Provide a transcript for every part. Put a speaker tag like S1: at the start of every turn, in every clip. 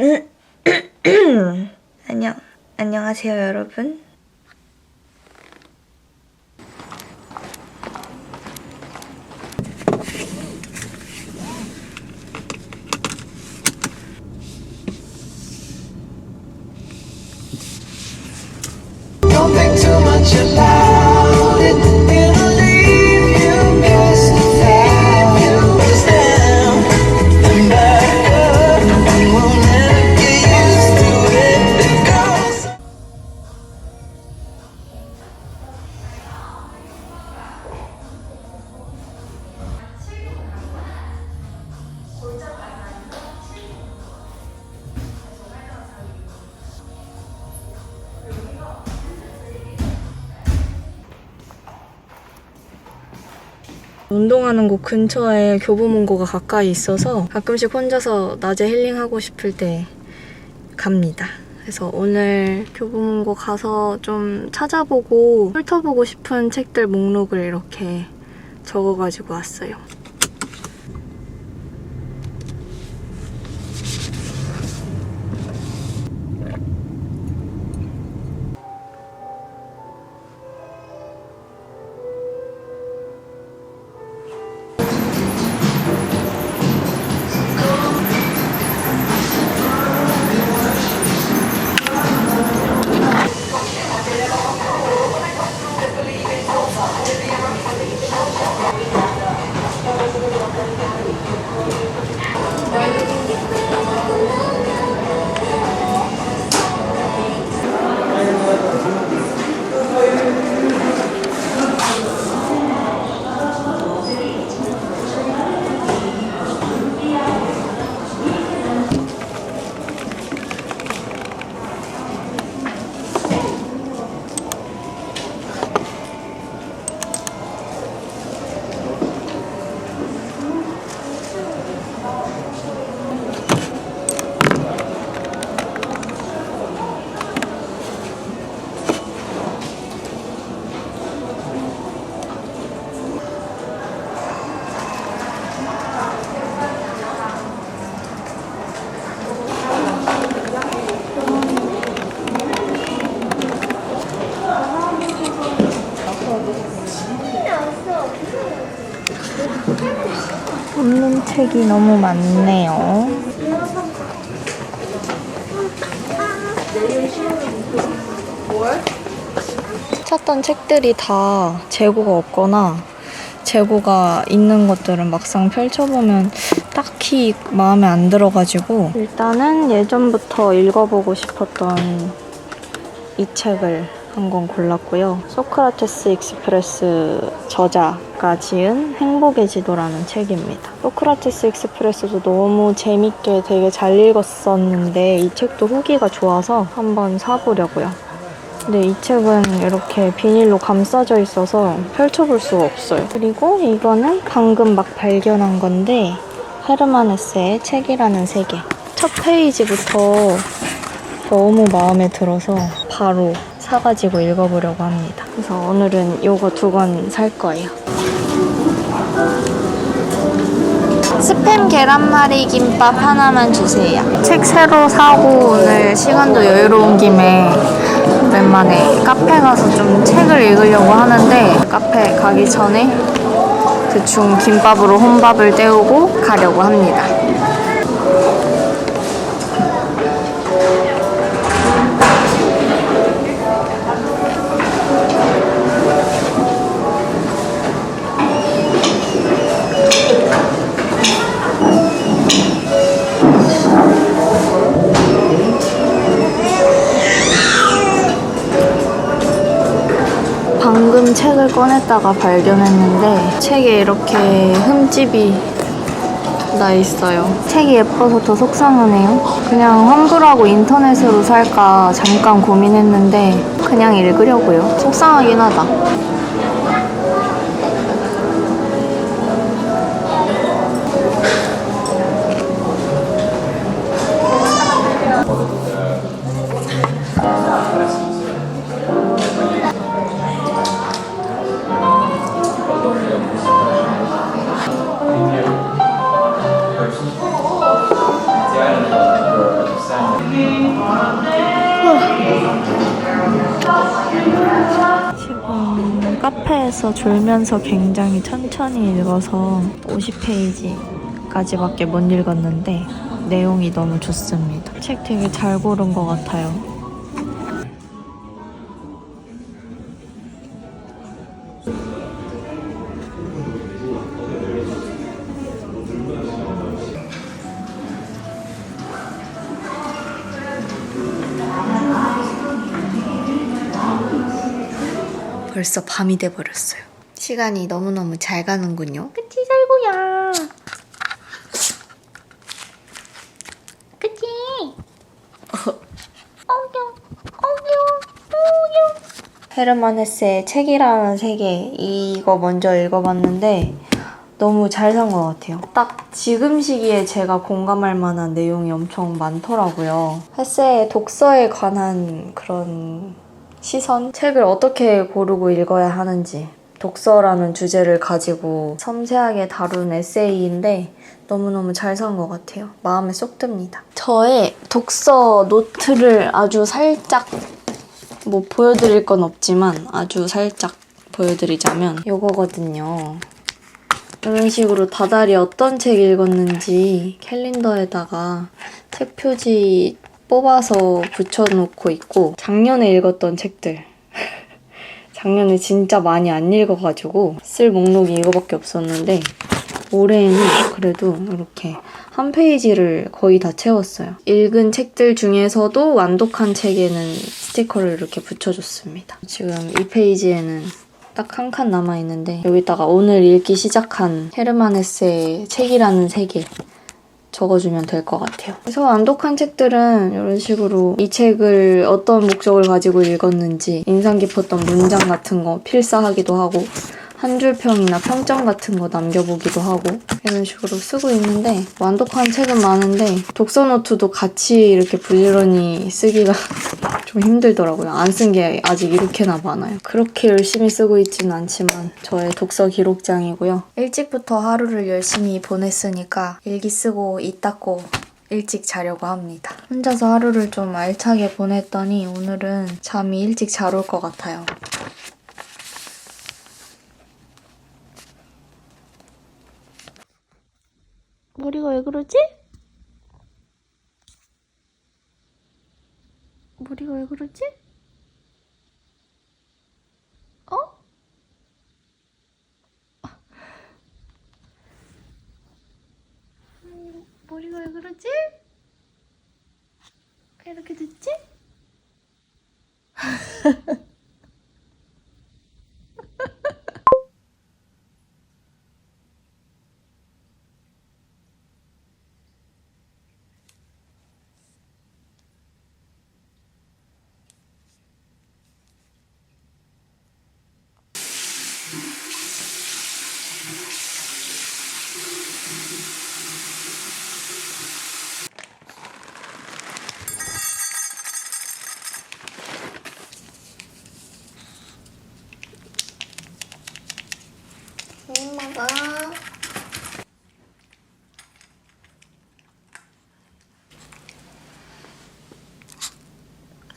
S1: 안녕, 안녕하세요, 여러분. 운동하는 곳 근처에 교보문고가 가까이 있어서 가끔씩 혼자서 낮에 힐링하고 싶을 때 갑니다. 그래서 오늘 교보문고 가서 좀 찾아보고 훑어보고 싶은 책들 목록을 이렇게 적어가지고 왔어요. 책이 너무 많네요. 찾던 책들이 다 재고가 없거나 재고가 있는 것들은 막상 펼쳐보면 딱히 마음에 안 들어가지고 일단은 예전부터 읽어보고 싶었던 이 책을 한 권 골랐고요. 소크라테스 익스프레스 저자가 지은 행복의 지도라는 책입니다. 소크라테스 익스프레스도 너무 재밌게 되게 잘 읽었었는데 이 책도 후기가 좋아서 한번 사보려고요. 근데 이 책은 이렇게 비닐로 감싸져 있어서 펼쳐볼 수가 없어요. 그리고 이거는 방금 막 발견한 건데 헤르만 헤세의 책이라는 세계. 첫 페이지부터 너무 마음에 들어서 바로 사가지고 읽어보려고 합니다. 그래서 오늘은 요거 두 권 살 거예요. 스팸 계란말이 김밥 하나만 주세요. 책 새로 사고 오늘 시간도 여유로운 김에 오랜만에 카페 가서 좀 책을 읽으려고 하는데 카페 가기 전에 대충 김밥으로 혼밥을 때우고 가려고 합니다. 책을 꺼냈다가 발견했는데 책에 이렇게 흠집이 나 있어요. 책이 예뻐서 더 속상하네요. 그냥 환불하고 인터넷으로 살까 잠깐 고민했는데 그냥 읽으려고요. 속상하긴 하다. 카페에서 졸면서 굉장히 천천히 읽어서 50페이지까지밖에 못 읽었는데 내용이 너무 좋습니다. 책 되게 잘 고른 것 같아요. 벌써 밤이 돼버렸어요. 시간이 너무너무 잘 가는군요. 그치, 살구야. 그치? 어겨, 어겨, 어겨. 헤르만 헤세의 책이라는 세계 이거 먼저 읽어봤는데 너무 잘 산 것 같아요. 딱 지금 시기에 제가 공감할 만한 내용이 엄청 많더라고요. 헤세의 독서에 관한 그런 시선? 책을 어떻게 고르고 읽어야 하는지 독서라는 주제를 가지고 섬세하게 다룬 에세이인데 너무너무 잘 산 것 같아요. 마음에 쏙 듭니다. 저의 독서 노트를 아주 살짝 뭐 보여드릴 건 없지만 아주 살짝 보여드리자면 이거거든요. 이런 식으로 다달이 어떤 책 읽었는지 캘린더에다가 책 표지 뽑아서 붙여놓고 있고 작년에 읽었던 책들 작년에 진짜 많이 안 읽어가지고 쓸 목록이 이거밖에 없었는데 올해는 그래도 이렇게 한 페이지를 거의 다 채웠어요. 읽은 책들 중에서도 완독한 책에는 스티커를 이렇게 붙여줬습니다. 지금 이 페이지에는 딱 한 칸 남아있는데 여기다가 오늘 읽기 시작한 헤르만 헤세의 책이라는 세계 적어주면 될 것 같아요. 그래서 완독한 책들은 이런 식으로 이 책을 어떤 목적을 가지고 읽었는지 인상 깊었던 문장 같은 거 필사하기도 하고 한 줄 평이나 평점 같은 거 남겨보기도 하고 이런 식으로 쓰고 있는데 완독한 책은 많은데 독서 노트도 같이 이렇게 부지런히 쓰기가 좀 힘들더라고요. 안 쓴 게 아직 이렇게나 많아요. 그렇게 열심히 쓰고 있지는 않지만 저의 독서 기록장이고요. 일찍부터 하루를 열심히 보냈으니까 일기 쓰고 이 닦고 일찍 자려고 합니다. 혼자서 하루를 좀 알차게 보냈더니 오늘은 잠이 일찍 잘 올 것 같아요. 머리가 왜 그러지? 머리가 왜 그러지? 어? 음, 머리가 왜 그러지? 왜 이렇게 됐지? 먹어.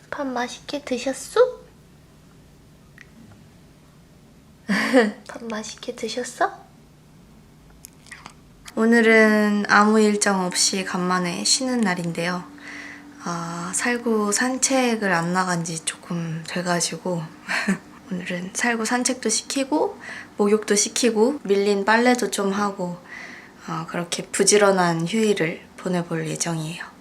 S1: 밥 맛있게 드셨어? 밥 맛있게 드셨어? 오늘은 아무 일정 없이 간만에 쉬는 날인데요. 아, 살구 산책을 안 나간 지 조금 돼가지고 오늘은 살구 산책도 시키고 목욕도 시키고 밀린 빨래도 좀 하고 어, 그렇게 부지런한 휴일을 보내볼 예정이에요.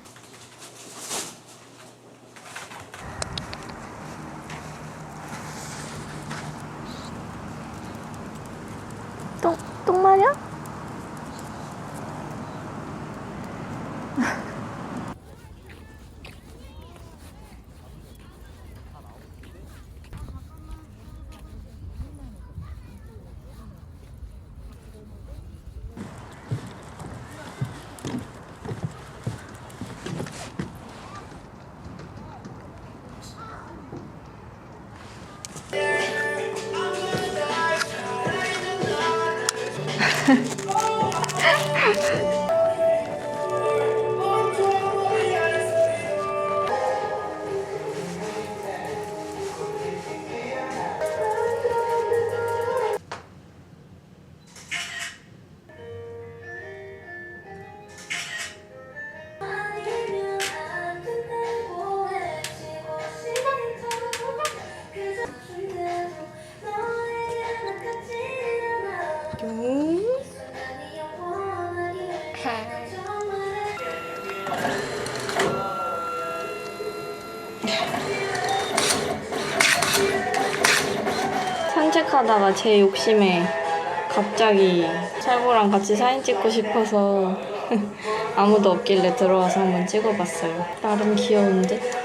S1: 呵。하다가 제 욕심에 갑자기 살구랑 같이 사진 찍고 싶어서 아무도 없길래 들어와서 한번 찍어봤어요. 나름 귀여운데?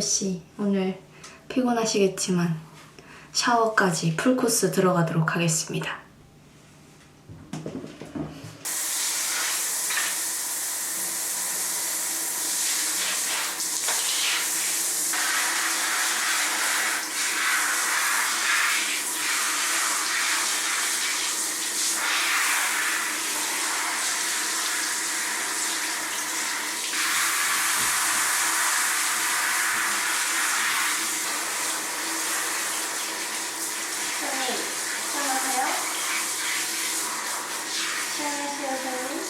S1: 씨 오늘 피곤하시겠지만 샤워까지 풀코스 들어가도록 하겠습니다. 선생님, 시원하세요? 시원하세요, 선생님?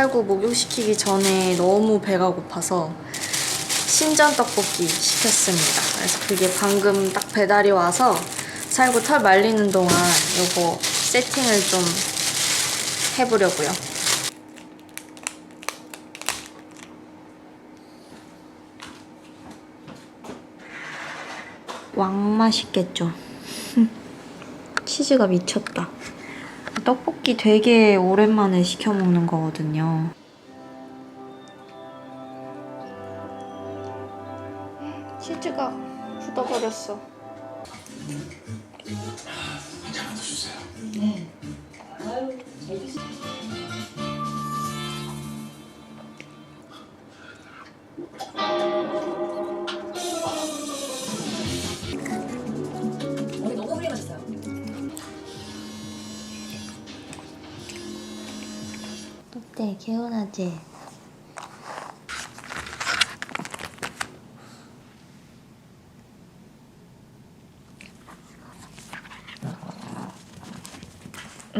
S1: 살구 목욕시키기 전에 너무 배가 고파서 신전 떡볶이 시켰습니다. 그래서 그게 방금 딱 배달이 와서 살구 털 말리는 동안 요거 세팅을 좀 해보려고요. 왕 맛있겠죠? 치즈가 미쳤다. 떡볶이 되게 오랜만에 시켜 먹는 거거든요. 치즈가 굳어버렸어.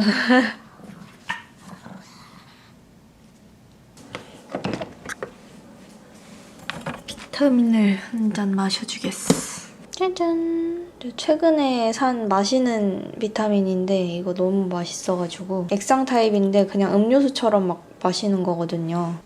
S1: 비타민을 한 잔 마셔주겠어. 짜잔. 저 최근에 산 마시는 비타민인데 이거 너무 맛있어가지고 액상 타입인데 그냥 음료수처럼 막 마시는 거거든요.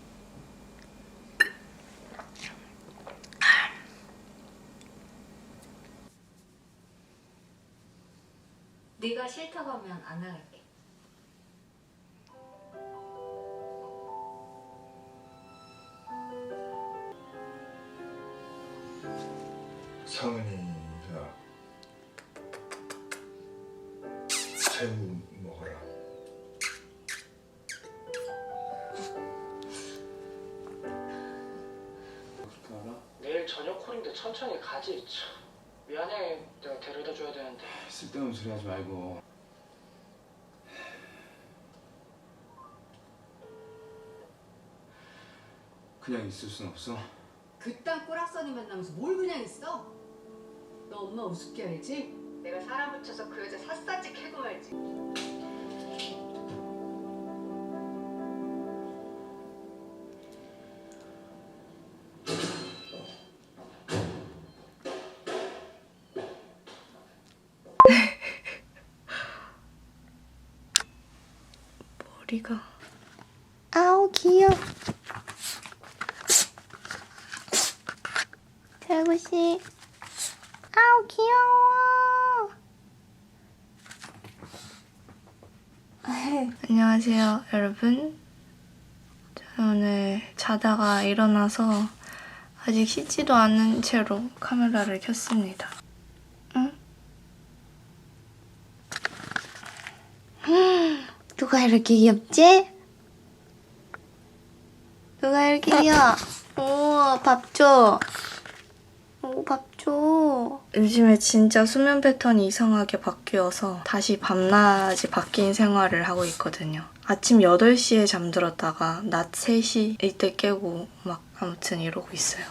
S2: 성은이가 새우 먹어라.
S3: 내일 저녁 콜인데 천천히 가지. 참. 미안해. 내가 데려다 줘야 되는데.
S4: 쓸데없는 소리 하지 말고 그냥 있을 순 없어
S5: 그딴 꼬락서니 만나면서 뭘 그냥 있어? 너 엄마 우습게 알지? 내가 사람 붙여서 그 여자 샅샅이 캐고 말지.
S1: 머리가 아우 귀여워 재구씨 아우 귀여워 해. 안녕하세요, 여러분. 저 오늘 자다가 일어나서 아직 씻지도 않은 채로 카메라를 켰습니다. 응? 누가 이렇게 귀엽지? 누가 이렇게 귀여워? 오, 밥 줘. 오, 밥 줘. 요즘에 진짜 수면 패턴이 이상하게 바뀌어서 다시 밤낮이 바뀐 생활을 하고 있거든요. 아침 8시에 잠들었다가 낮 3시 이때 깨고 막 아무튼 이러고 있어요.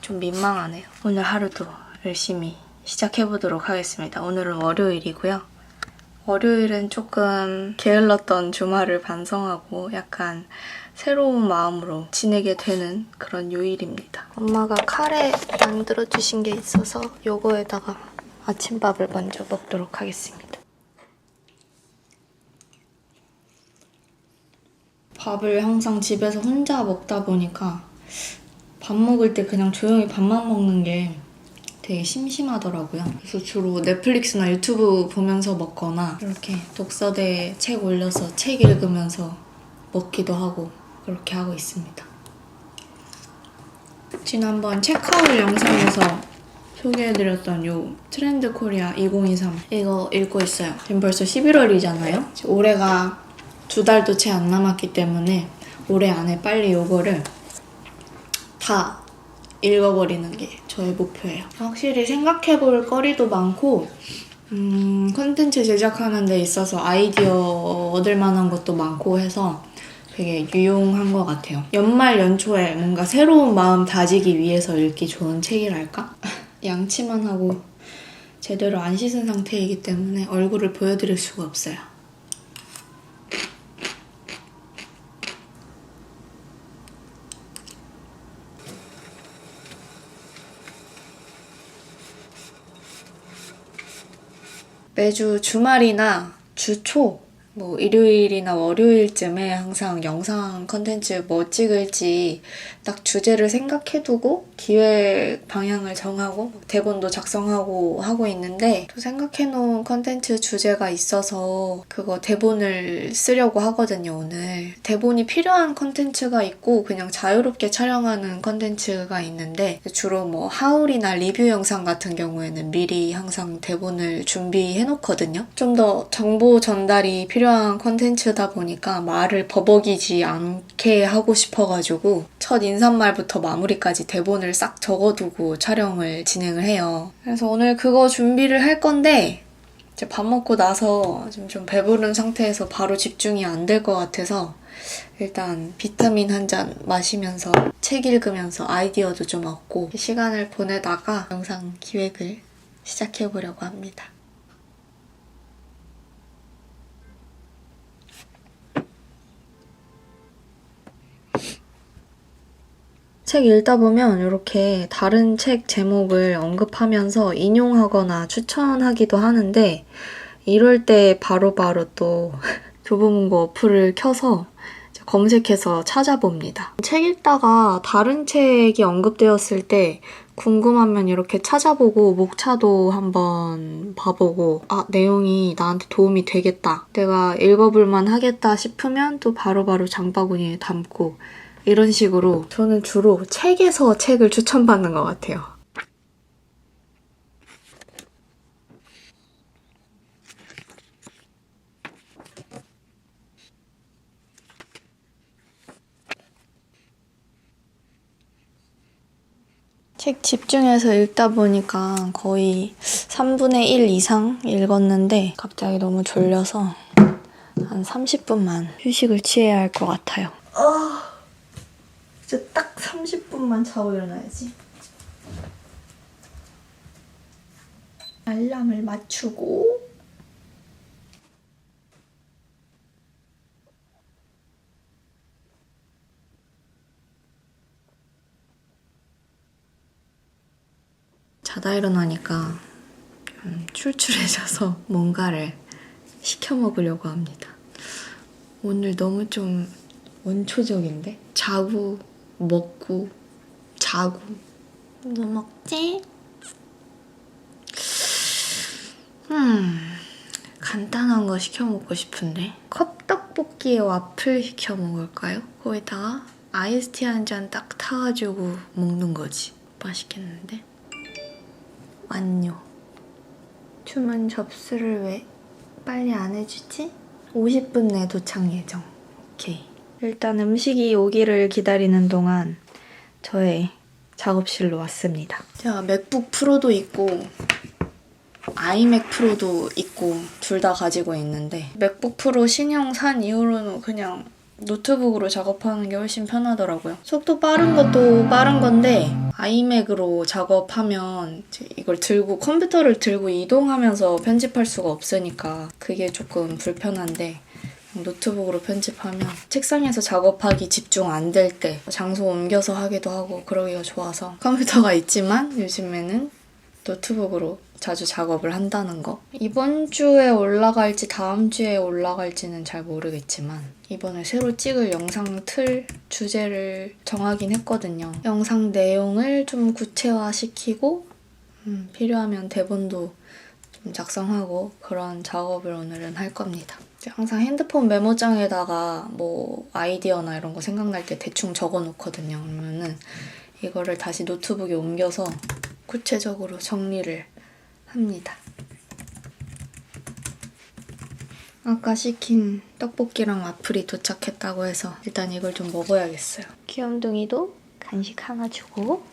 S1: 좀 민망하네요. 오늘 하루도 열심히 시작해보도록 하겠습니다. 오늘은 월요일이고요. 월요일은 조금 게을렀던 주말을 반성하고 약간 새로운 마음으로 지내게 되는 그런 요일입니다. 엄마가 카레 만들어 주신 게 있어서 요거에다가 아침밥을 먼저 먹도록 하겠습니다. 밥을 항상 집에서 혼자 먹다 보니까 밥 먹을 때 그냥 조용히 밥만 먹는 게 되게 심심하더라고요. 그래서 주로 넷플릭스나 유튜브 보면서 먹거나 이렇게 독서대에 책 올려서 책 읽으면서 먹기도 하고 그렇게 하고 있습니다. 지난번 체크아웃 영상에서 소개해드렸던 요 트렌드 코리아 2023 이거 읽고 있어요. 지금 벌써 11월이잖아요. 올해가 두 달도 채 안 남았기 때문에 올해 안에 빨리 요거를 다 읽어버리는 게 저의 목표예요. 확실히 생각해볼 거리도 많고 음, 콘텐츠 제작하는 데 있어서 아이디어 얻을 만한 것도 많고 해서 되게 유용한 것 같아요. 연말 연초에 뭔가 새로운 마음 다지기 위해서 읽기 좋은 책이랄까? 양치만 하고 제대로 안 씻은 상태이기 때문에 얼굴을 보여드릴 수가 없어요. 매주 주말이나 주초 뭐 일요일이나 월요일쯤에 항상 영상 컨텐츠 뭐 찍을지 딱 주제를 생각해두고 기획 방향을 정하고 대본도 작성하고 하고 있는데 또 생각해놓은 컨텐츠 주제가 있어서 그거 대본을 쓰려고 하거든요 오늘. 대본이 필요한 컨텐츠가 있고 그냥 자유롭게 촬영하는 컨텐츠가 있는데 주로 뭐 하울이나 리뷰 영상 같은 경우에는 미리 항상 대본을 준비해 놓거든요. 좀 더 정보 전달이 필요 한 컨텐츠다 보니까 말을 버벅이지 않게 하고 싶어가지고 첫 인사말부터 마무리까지 대본을 싹 적어두고 촬영을 진행을 해요. 그래서 오늘 그거 준비를 할 건데 이제 밥 먹고 나서 지금 좀 배부른 상태에서 바로 집중이 안 될 것 같아서 일단 비타민 한 잔 마시면서 책 읽으면서 아이디어도 좀 얻고 시간을 보내다가 영상 기획을 시작해 보려고 합니다. 책 읽다 보면 이렇게 다른 책 제목을 언급하면서 인용하거나 추천하기도 하는데 이럴 때 바로바로 또 교보문고 어플을 켜서 검색해서 찾아봅니다. 책 읽다가 다른 책이 언급되었을 때 궁금하면 이렇게 찾아보고 목차도 한번 봐보고 아 내용이 나한테 도움이 되겠다 내가 읽어볼만 하겠다 싶으면 또 바로바로 장바구니에 담고 이런 식으로 저는 주로 책에서 책을 추천받는 것 같아요. 책 집중해서 읽다 보니까 거의 3분의 1 이상 읽었는데 갑자기 너무 졸려서 한 30분만 휴식을 취해야 할 것 같아요. 이제 딱 30분만 자고 일어나야지. 알람을 맞추고 자다 일어나니까 좀 출출해져서 뭔가를 시켜 먹으려고 합니다. 오늘 너무 좀 원초적인데? 자고, 먹고, 자고. 뭐 먹지? 음, 간단한 거 시켜 먹고 싶은데 컵떡볶이에 와플 시켜 먹을까요? 거기다가 아이스티 한 잔 딱 타가지고 먹는 거지. 맛있겠는데? 완료. 주문 접수를 왜 빨리 안 해주지? 50분 내 도착 예정. 오케이. 일단 음식이 오기를 기다리는 동안 저의 작업실로 왔습니다. 제가 맥북 프로도 있고 아이맥 프로도 있고 둘 다 가지고 있는데 맥북 프로 신형 산 이후로는 그냥 노트북으로 작업하는 게 훨씬 편하더라고요. 속도 빠른 것도 빠른 건데 아이맥으로 작업하면 이걸 들고 컴퓨터를 들고 이동하면서 편집할 수가 없으니까 그게 조금 불편한데 노트북으로 편집하면 책상에서 작업하기 집중 안 될 때 장소 옮겨서 하기도 하고 그러기가 좋아서 컴퓨터가 있지만 요즘에는 노트북으로 자주 작업을 한다는 거. 이번 주에 올라갈지 다음 주에 올라갈지는 잘 모르겠지만 이번에 새로 찍을 영상 틀 주제를 정하긴 했거든요. 영상 내용을 좀 구체화시키고 음, 필요하면 대본도 좀 작성하고 그런 작업을 오늘은 할 겁니다. 항상 핸드폰 메모장에다가 뭐 아이디어나 이런 거 생각날 때 대충 적어 놓거든요. 그러면은 이거를 다시 노트북에 옮겨서 구체적으로 정리를 합니다. 아까 시킨 떡볶이랑 와플이 도착했다고 해서 일단 이걸 좀 먹어야겠어요. 귀염둥이도 간식 하나 주고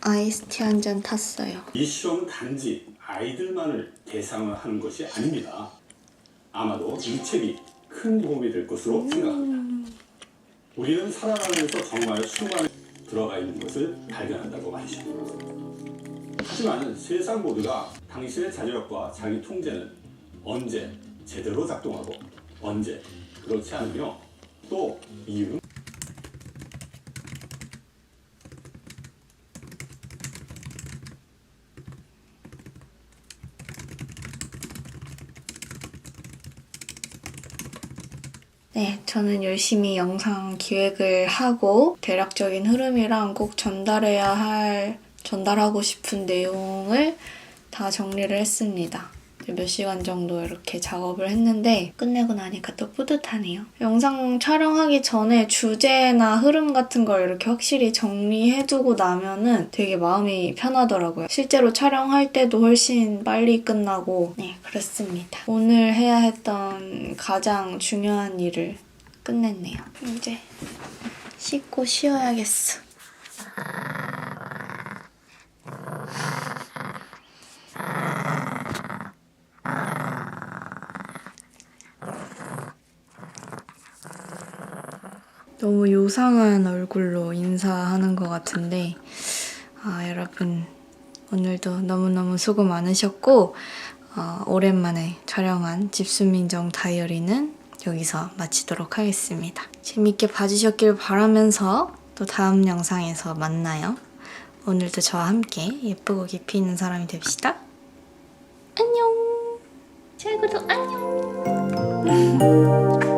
S1: 아이스티 한 잔 탔어요.
S6: 이 시험은 단지 아이들만을 대상을 하는 것이 아닙니다. 아마도 이 책이 큰 도움이 될 것으로 생각합니다. 우리는 살아가면서 정말 수많은 들어가 있는 것을 발견한다고 말이죠. 하지만 세상 모두가 당신의 자제력과 자기 통제는 언제 제대로 작동하고 언제 그렇지 않으며 또 이유는
S1: 네, 저는 열심히 영상 기획을 하고 대략적인 흐름이랑 꼭 전달해야 할, 전달하고 싶은 내용을 다 정리를 했습니다. 몇 시간 정도 이렇게 작업을 했는데 끝내고 나니까 또 뿌듯하네요. 영상 촬영하기 전에 주제나 흐름 같은 걸 이렇게 확실히 정리해두고 나면은 되게 마음이 편하더라고요. 실제로 촬영할 때도 훨씬 빨리 끝나고 네, 그렇습니다. 오늘 해야 했던 가장 중요한 일을 끝냈네요. 이제 씻고 쉬어야겠어. 너무 요상한 얼굴로 인사하는 것 같은데, 아, 여러분, 오늘도 너무너무 수고 많으셨고, 어, 오랜만에 촬영한 집수민정 다이어리는 여기서 마치도록 하겠습니다. 재밌게 봐주셨길 바라면서 또 다음 영상에서 만나요. 오늘도 저와 함께 예쁘고 깊이 있는 사람이 됩시다. 안녕! 최고도 안녕!